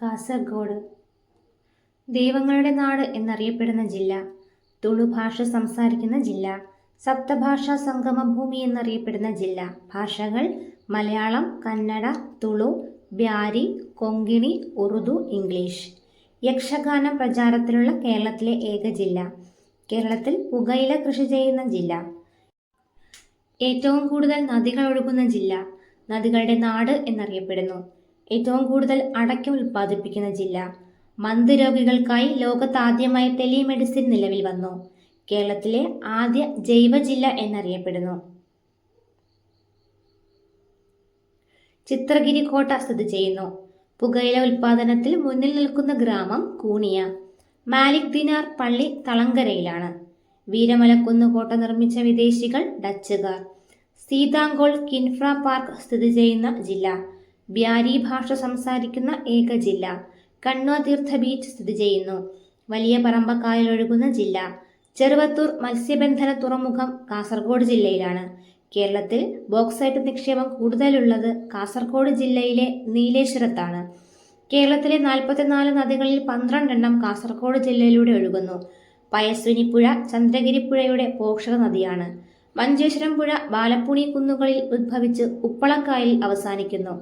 കാസർഗോഡ്. ദൈവങ്ങളുടെ നാട് എന്നറിയപ്പെടുന്ന ജില്ല തുളു ഭാഷ സംസാരിക്കുന്ന ജില്ല സപ്തഭാഷാ സംഗമഭൂമി എന്നറിയപ്പെടുന്ന ജില്ല. ഭാഷകൾ മലയാളം കന്നഡ തുളു ബ്യാരി കൊങ്കിണി ഉറുദു ഇംഗ്ലീഷ്. യക്ഷഗാന പ്രചാരത്തിലുള്ള കേരളത്തിലെ ഏക ജില്ല കേരളത്തിൽ പുകയില കൃഷി ചെയ്യുന്ന ജില്ല. ഏറ്റവും കൂടുതൽ നദികൾ ഒഴുകുന്ന ജില്ല നദികളുടെ നാട് എന്നറിയപ്പെടുന്നു. ഏറ്റവും കൂടുതൽ അടയ്ക്ക ഉൽപ്പാദിപ്പിക്കുന്ന ജില്ല. മന്ദരോഗികൾക്കായി ലോകത്താദ്യമായി ടെലിമെഡിസിൻ നിലവിൽ വന്നു. കേരളത്തിലെ ആദ്യ ജൈവ ജില്ല എന്നറിയപ്പെടുന്നു. ചിത്രഗിരി കോട്ട സ്ഥിതി ചെയ്യുന്നു. പുകയില ഉൽപാദനത്തിൽ മുന്നിൽ നിൽക്കുന്ന ഗ്രാമം കൂണിയ. മാലിക് ദിനാർ പള്ളി തളങ്കരയിലാണ്. വീരമലക്കുന്ന് കോട്ട നിർമ്മിച്ച വിദേശികൾ ഡച്ചുകാർ. സീതാങ്കോൾ കിൻഫ്ര പാർക്ക് സ്ഥിതി ചെയ്യുന്ന ജില്ല. ബ്യാരി ഭാഷ സംസാരിക്കുന്ന ഏക ജില്ല. കണ്വ തീർത്ഥ ബീച്ച് സ്ഥിതി ചെയ്യുന്നു. വലിയ പറമ്പക്കായൽ ഒഴുകുന്ന ജില്ല. ചെറുവത്തൂർ മത്സ്യബന്ധന തുറമുഖം കാസർഗോഡ് ജില്ലയിലാണ്. കേരളത്തിൽ ബോക്സൈറ്റ് നിക്ഷേപം കൂടുതലുള്ളത് കാസർഗോഡ് ജില്ലയിലെ നീലേശ്വരത്താണ്. കേരളത്തിലെ നാൽപ്പത്തിനാല് നദികളിൽ പന്ത്രണ്ടെണ്ണം കാസർഗോഡ് ജില്ലയിലൂടെ ഒഴുകുന്നു. പയസ്വിനിപ്പുഴ ചന്ദ്രഗിരിപ്പുഴയുടെ ചന്ദ്രഗിരി പുഴയുടെ പോഷക നദിയാണ്. മഞ്ചേശ്വരം പുഴ ബാലപ്പുണി കുന്നുകളിൽ ഉദ്ഭവിച്ച് ഉപ്പളക്കായലിൽ അവസാനിക്കുന്നു.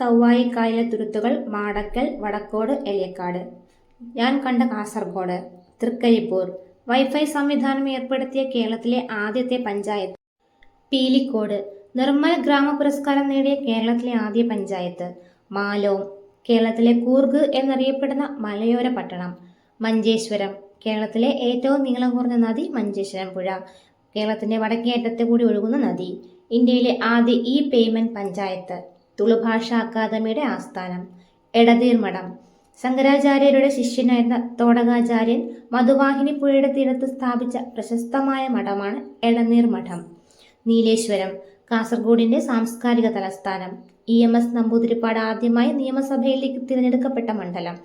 കൗവായിക്കായലെ തുരുത്തുകൾ മാടക്കൽ വടക്കോട് എലിയക്കാട്. ഞാൻ കണ്ട കാസർഗോഡ് തൃക്കരിപ്പൂർ. വൈഫൈ സംവിധാനം ഏർപ്പെടുത്തിയ കേരളത്തിലെ ആദ്യത്തെ പഞ്ചായത്ത്. പീലിക്കോട്. നിർമ്മൽ ഗ്രാമ പുരസ്കാരം നേടിയ കേരളത്തിലെ ആദ്യ പഞ്ചായത്ത്. മാലോം. കേരളത്തിലെ കൂർഗ് എന്നറിയപ്പെടുന്ന മലയോര പട്ടണം. മഞ്ചേശ്വരം. കേരളത്തിലെ ഏറ്റവും നീളം കുറഞ്ഞ നദി മഞ്ചേശ്വരം പുഴ. കേരളത്തിന്റെ വടക്കേറ്റത്തെ കൂടി ഒഴുകുന്ന നദി. ഇന്ത്യയിലെ ആദ്യ ഇ പേയ്മെന്റ് പഞ്ചായത്ത്. തുളുഭാഷാ അക്കാദമിയുടെ ആസ്ഥാനം. എടതീർ മഠം. ശങ്കരാചാര്യരുടെ ശിഷ്യനായിരുന്ന തോടകാചാര്യൻ മധുവാഹിനി പുഴയുടെ തീരത്ത് സ്ഥാപിച്ച പ്രശസ്തമായ മഠമാണ് എടനീർ മഠം. നീലേശ്വരം കാസർഗോഡിന്റെ സാംസ്കാരിക തലസ്ഥാനം. ഇ എം എസ് നമ്പൂതിരിപ്പാട് ആദ്യമായി നിയമസഭയിലേക്ക് തിരഞ്ഞെടുക്കപ്പെട്ട മണ്ഡലം.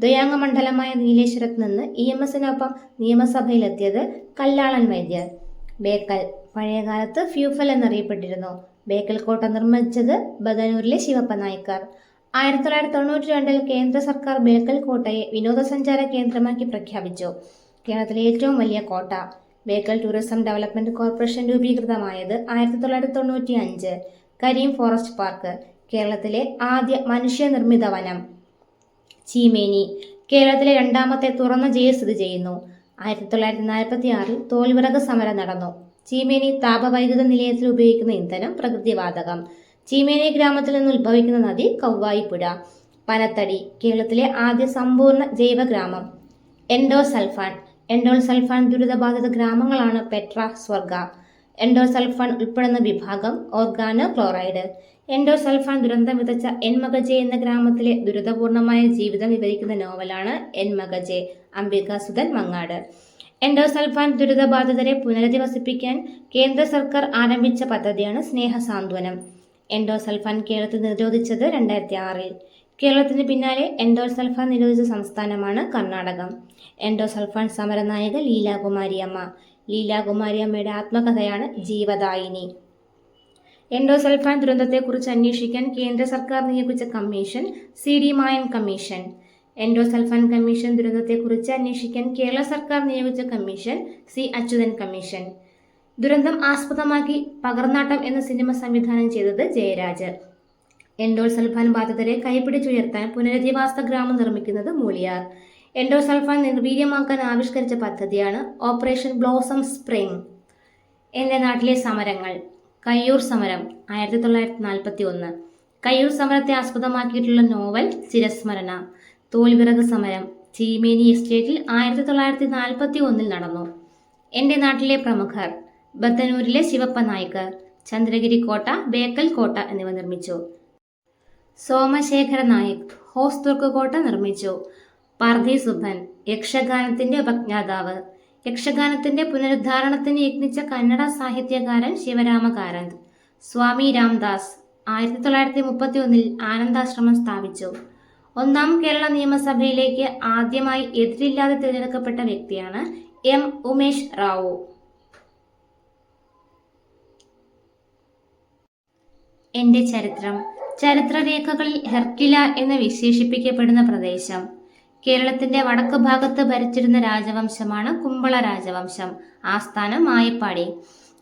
ദ്വയാംഗ മണ്ഡലമായ നീലേശ്വരത്ത് നിന്ന് ഇ എം എസിനൊപ്പം നിയമസഭയിലെത്തിയത് കല്ലാളൻ വൈദ്യർ. ബേക്കൽ പഴയകാലത്ത് ഫ്യൂഫൽ എന്നറിയപ്പെട്ടിരുന്നു. ബേക്കൽ കോട്ട നിർമ്മിച്ചത് ബദനൂരിലെ ശിവപ്പ നായ്ക്കർ. ആയിരത്തി തൊള്ളായിരത്തി തൊണ്ണൂറ്റി രണ്ടിൽ കേന്ദ്ര സർക്കാർ ബേക്കൽ കോട്ടയെ വിനോദസഞ്ചാര കേന്ദ്രമാക്കി പ്രഖ്യാപിച്ചു. കേരളത്തിലെ ഏറ്റവും വലിയ കോട്ട. ബേക്കൽ ടൂറിസം ഡെവലപ്മെന്റ് കോർപ്പറേഷൻ രൂപീകൃതമായത് ആയിരത്തി തൊള്ളായിരത്തി തൊണ്ണൂറ്റി അഞ്ച് കരീം ഫോറസ്റ്റ് പാർക്ക്. കേരളത്തിലെ ആദ്യ മനുഷ്യനിർമ്മിത വനം. ചീമേനി. കേരളത്തിലെ രണ്ടാമത്തെ തുറന്ന ജയിൽ സ്ഥിതി ചെയ്യുന്നു. ആയിരത്തി തൊള്ളായിരത്തി നാൽപ്പത്തി ആറിൽ തോൽവിറക് സമരം നടന്നു. ചീമേനി താപവൈദ്യുത നിലയത്തിൽ ഉപയോഗിക്കുന്ന ഇന്ധനം പ്രകൃതിവാതകം. ചീമേനി ഗ്രാമത്തിൽ നിന്ന് ഉത്ഭവിക്കുന്ന നദി കൗവായിപ്പുഴ. പനത്തടി കേരളത്തിലെ ആദ്യ സമ്പൂർണ ജൈവ ഗ്രാമം എൻഡോസൾഫാൻ. എൻഡോസൾഫാൻ ദുരിതബാധിത ഗ്രാമങ്ങളാണ് പെട്ര സ്വർഗ. എൻഡോസൾഫാൻ ഉൾപ്പെടുന്ന വിഭാഗം ഓർഗാനോ ക്ലോറൈഡ് എൻഡോസൾഫാൻ ദുരന്തം വിതച്ച എൻമകജെ എന്ന ഗ്രാമത്തിലെ ദുരിതപൂർണമായ ജീവിതം വിവരിക്കുന്ന നോവലാണ് എൻമകജെ അംബികാസുധൻ മങ്ങാട്. എൻഡോസൾഫാൻ ദുരിതബാധിതരെ പുനരധിവസിപ്പിക്കാൻ കേന്ദ്ര സർക്കാർ ആരംഭിച്ച പദ്ധതിയാണ് സ്നേഹസാന്ത്വനം. എൻഡോസൾഫാൻ കേരളത്തിൽ നിരോധിച്ചത് രണ്ടായിരത്തി ആറിൽ കേരളത്തിന് പിന്നാലെ എൻഡോസൾഫാൻ നിരോധിച്ച സംസ്ഥാനമാണ് കർണാടകം. എൻഡോസൾഫാൻ സമരനായക ലീലാകുമാരിയമ്മ. ലീലാകുമാരിയമ്മയുടെ ആത്മകഥയാണ് ജീവദായിനി. എൻഡോസൾഫാൻ ദുരന്തത്തെക്കുറിച്ച് അന്വേഷിക്കാൻ കേന്ദ്ര സർക്കാർ നിയോഗിച്ച commission C D Mayan commission. Endosulfan commission ദുരന്തത്തെക്കുറിച്ച് അന്വേഷിക്കാൻ കേരള സർക്കാർ നിയോഗിച്ച കമ്മീഷൻ സി അച്യുതൻ കമ്മീഷൻ. ദുരന്തം ആസ്പദമാക്കി പകർന്നാട്ടം എന്ന സിനിമ സംവിധാനം ചെയ്തത് ജയരാജ് എൻഡോസൾഫാൻ ബാധിതരെ കൈപിടിച്ചുയർത്താൻ പുനരധിവാസ ഗ്രാമം നിർമ്മിക്കുന്നത് മൂലിയാർ എൻഡോസൾഫാൻ നിർവീര്യമാക്കാൻ ആവിഷ്കരിച്ച പദ്ധതിയാണ് ഓപ്പറേഷൻ ബ്ലോസം സ്പ്രിംഗ്. എന്റെ നാട്ടിലെ സമരങ്ങൾ. കയ്യൂർ സമരം ആയിരത്തി തൊള്ളായിരത്തി നാൽപ്പത്തി ഒന്ന് കയ്യൂർ സമരത്തെ ആസ്പദമാക്കിയിട്ടുള്ള നോവൽ ചിരസ്മരണ. തോൽവിറക് സമരം ചീമേനി എസ്റ്റേറ്റിൽ ആയിരത്തി തൊള്ളായിരത്തി നാൽപ്പത്തി ഒന്നിൽ നടന്നു. എന്റെ നാട്ടിലെ പ്രമുഖർ ബത്തനൂരിലെ ശിവപ്പ നായ്ക്കർ ചന്ദ്രഗിരി കോട്ട ബേക്കൽ കോട്ട എന്നിവ നിർമ്മിച്ചു. സോമശേഖര നായക് ഹോസ്തുർക്ക് കോട്ട നിർമ്മിച്ചു. പാർഥി സുഭൻ യക്ഷഗാനത്തിന്റെ ഉപജ്ഞാതാവ്. യക്ഷഗാനത്തിന്റെ പുനരുദ്ധാരണത്തിന് യജ്ഞിച്ച കന്നഡ സാഹിത്യകാരൻ ശിവരാമകാരന്ത് സ്വാമി രാംദാസ് ആയിരത്തി തൊള്ളായിരത്തി മുപ്പത്തി ഒന്നിൽ ആനന്ദാശ്രമം സ്ഥാപിച്ചു. ഒന്നാം കേരള നിയമസഭയിലേക്ക് ആദ്യമായി എതിരില്ലാതെ തിരഞ്ഞെടുക്കപ്പെട്ട വ്യക്തിയാണ് എം ഉമേഷ് റാവു. എന്റെ ചരിത്രം ചരിത്രരേഖകളിൽ ഹെർക്കില എന്ന് വിശേഷിപ്പിക്കപ്പെടുന്ന പ്രദേശം. കേരളത്തിന്റെ വടക്ക് ഭാഗത്ത് ഭരിച്ചിരുന്ന രാജവംശമാണ് കുമ്പള രാജവംശം. ആസ്ഥാനം ആയപ്പാടി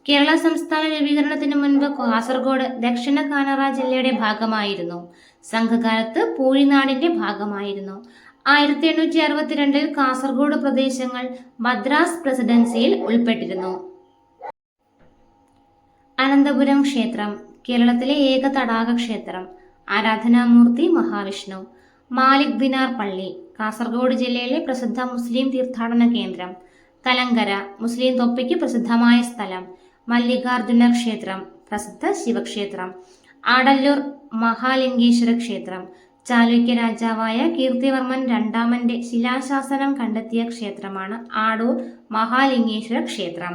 കേരള സംസ്ഥാന രൂപീകരണത്തിന് മുൻപ് കാസർഗോഡ് ദക്ഷിണ കാനറ ജില്ലയുടെ ഭാഗമായിരുന്നു. സംഘകാലത്ത് പൂഴിനാടിന്റെ ഭാഗമായിരുന്നു. ആയിരത്തി എണ്ണൂറ്റി അറുപത്തിരണ്ടിൽ കാസർഗോഡ് പ്രദേശങ്ങൾ മദ്രാസ് പ്രസിഡൻസിയിൽ ഉൾപ്പെട്ടിരുന്നു. അനന്തപുരം ക്ഷേത്രം കേരളത്തിലെ ഏക തടാക ക്ഷേത്രം ആരാധനാമൂർത്തി മഹാവിഷ്ണു മാലിക് ബിനാർ പള്ളി കാസർഗോഡ് ജില്ലയിലെ പ്രസിദ്ധ മുസ്ലിം തീർത്ഥാടന കേന്ദ്രം കലങ്കര മുസ്ലിം തൊപ്പിക്ക് പ്രസിദ്ധമായ സ്ഥലം മല്ലികാർജുന ക്ഷേത്രം പ്രസിദ്ധ ശിവക്ഷേത്രം ആടല്ലൂർ മഹാലിംഗേശ്വര ക്ഷേത്രം ചാലുക്യ രാജാവായ കീർത്തിവർമ്മൻ രണ്ടാമന്റെ ശിലാശാസനം കണ്ടെത്തിയ ക്ഷേത്രമാണ് ആടൂർ മഹാലിംഗേശ്വര ക്ഷേത്രം.